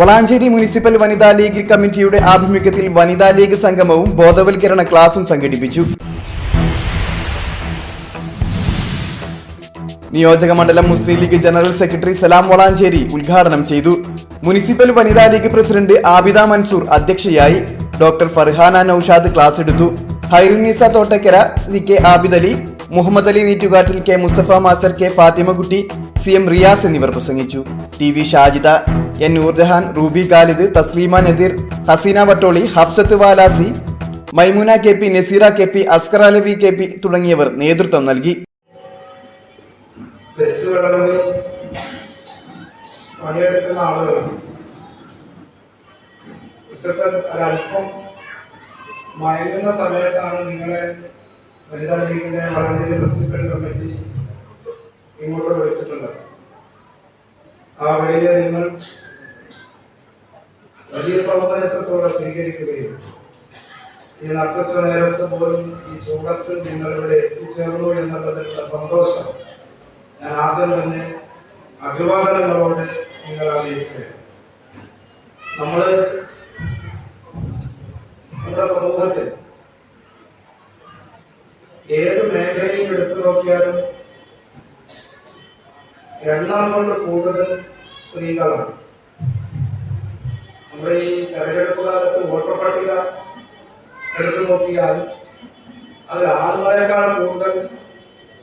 Valanchery municipal വനിതാ league കമ്മിറ്റിയുടെ ആഭിമുഖ്യത്തിൽ വനിതാ ലീഗ് സംഗമവും ബോധവൽക്കരണ ക്ലാസും സംഘടിപ്പിച്ചു. നിയോജക മണ്ഡലം മുസ്ലിം league general secretary Salam Valanchery ഉദ്ഘാടനം ചെയ്തു. മുനിസിപ്പൽ വനിതാ ലീഗ് പ്രസിഡന്റ് ആബിദ മൻസൂർ അധ്യക്ഷയായി ഡോക്ടർ ഫർഹാന നൌഷാദ് ക്ലാസ് എടുത്തു. Hairunnisa Thottakkara C K Abid Ali Muhammad Ali Neettukattil K Mustafa master K Fathimakutty C M Riyas എന്നിവർ പ്രസംഗിച്ചു. T V Shajida N Noorjahan Ruby Khalid Tasleema Nadeer Haseena Vattoli Hafsath Valasi Maimuna K P Naseera K P Askar Alavi K P തുടങ്ങിയവർ നേതൃത്വം നൽകി. പണിയെടുക്കുന്ന ആളുകൾ. ഉച്ചത്തിൽ ഒരല്പം മയങ്ങുന്ന സമയത്താണ് നിങ്ങളെ വനിതാ ലീഗിന്റെ വളാഞ്ചേരി പ്രിൻസിപ്പൽ കമ്മിറ്റി ഇങ്ങോട്ട് വിളിച്ചിട്ടുള്ളത്. ആ വഴിയെ നിങ്ങൾ വലിയ സൗമനസ്യത്തോടെ സ്വീകരിക്കുകയും ഈ നട്ടുച്ച നേരത്ത് പോലും ഈ ചൂടത്ത് നിങ്ങൾ ഇവിടെ എത്തിച്ചേർന്നു എന്നുള്ളതിലുള്ള സന്തോഷം ഞാൻ ആദ്യം തന്നെ അഭിവാദനങ്ങളോട് നിങ്ങൾ അറിയിക്കുകയാണ്. നമ്മൾ നമ്മുടെ സമൂഹത്തിൽ ഏത് മേഖലയും എടുത്തു നോക്കിയാലും എണ്ണം കൊണ്ട് കൂടുതൽ സ്ത്രീകളാണ്. നമ്മുടെ ഈ തെരഞ്ഞെടുപ്പ് കാലത്ത് വോട്ടർ പട്ടിക എടുത്തു നോക്കിയാൽ അതിൽ ആണുങ്ങളെക്കാൾ കൂടുതൽ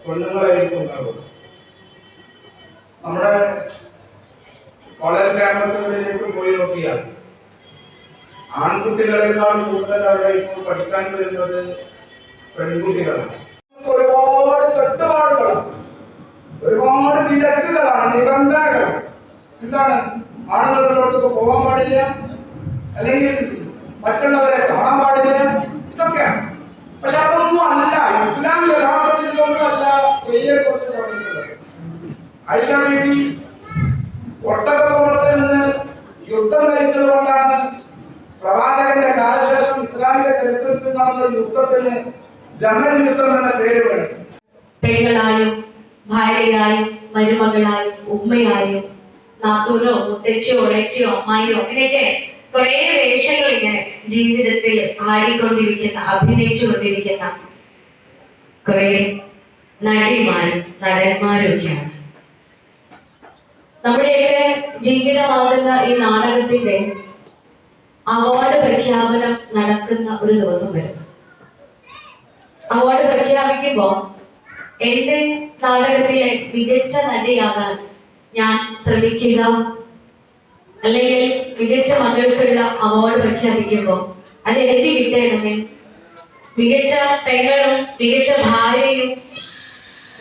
പെണ്ണുങ്ങളായിരിക്കും ഉണ്ടാവുക. നമ്മുടെ കോളേജ് ക്യാമ്പസുകളിലേക്ക് പോയി നോക്കിയാൽ ആൺകുട്ടികളെക്കാൾ കൂടുതൽ അവിടെ ഇപ്പോൾ പഠിക്കാൻ വരുന്നത് പെൺകുട്ടികളാണ്. ഒരുപാട് കെട്ടുപാടുകളാണ് ഒരുപാട് വിലക്കുകളാണ് നിബന്ധനകൾ. എന്താണ്? ആണുങ്ങളിലോട്ടൊക്കെ പോകാൻ പാടില്ല? അല്ലെങ്കിൽ മറ്റുള്ളവരെ കാണാൻ പാടില്ല? ഇതൊക്കെയാണ്. പക്ഷെ അതൊന്നും അല്ല. ഇസ്ലാം യഥാർത്ഥത്തിൽ ഇതൊന്നും അല്ല. സ്ത്രീയെ കുറിച്ച് പറഞ്ഞിട്ടുള്ളത്. ഒട്ടകപ്പുറത്ത് നിന്ന് യുദ്ധം നയിച്ചത് കൊണ്ടാണ് പ്രവാചകന്റെ കാലശേഷം ഇസ്ലാമിക ചരിത്രത്തിൽ നടന്ന യുദ്ധത്തിന് ജമൽ യുദ്ധം എന്ന പേര് വേണം പെങ്ങളായും ഭാര്യയായും മരുമകളായും ഉമ്മയായും നാത്തൂനോ മുത്തച്ഛയോ ഇളച്ചിയോ അമ്മായിയോ അങ്ങനെയൊക്കെ കുറെ വേഷങ്ങൾ ഇങ്ങനെ ജീവിതത്തിൽ ആടിക്കൊണ്ടിരിക്കുന്ന അഭിനയിച്ചുകൊണ്ടിരിക്കുന്ന കുറെ നടിമാരും നടന്മാരും ഒക്കെയാണ് നമ്മുടെയൊക്കെ ജീവിതമാകുന്ന ഈ നാടകത്തിന്റെ അവാർഡ് പ്രഖ്യാപനം നടക്കുന്ന ഒരു ദിവസം വരും. അവാർഡ് പ്രഖ്യാപിക്കുമ്പോ എന്റെ നാടകത്തിലെ മികച്ച നടിയാകാൻ ഞാൻ ശ്രമിക്കുക. അല്ലെങ്കിൽ മികച്ച മകൾക്കുള്ള അവാർഡ് പ്രഖ്യാപിക്കുമ്പോ അത് എനിക്ക് കിട്ടണമേ മികച്ച പെങ്ങളും മികച്ച ഭാര്യയും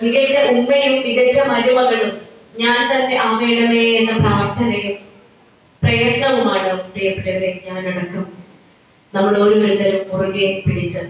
മികച്ച ഉമ്മയും മികച്ച മരുമകളും ഞാൻ തന്നെ ആവേണമേ എന്ന പ്രാർത്ഥനയും പ്രയത്നവുമാണ് പ്രിയപ്പെട്ടവരെ ഞാനടക്കം നമ്മൾ ഓരോരുത്തരും മുറുകെ പിടിച്ച്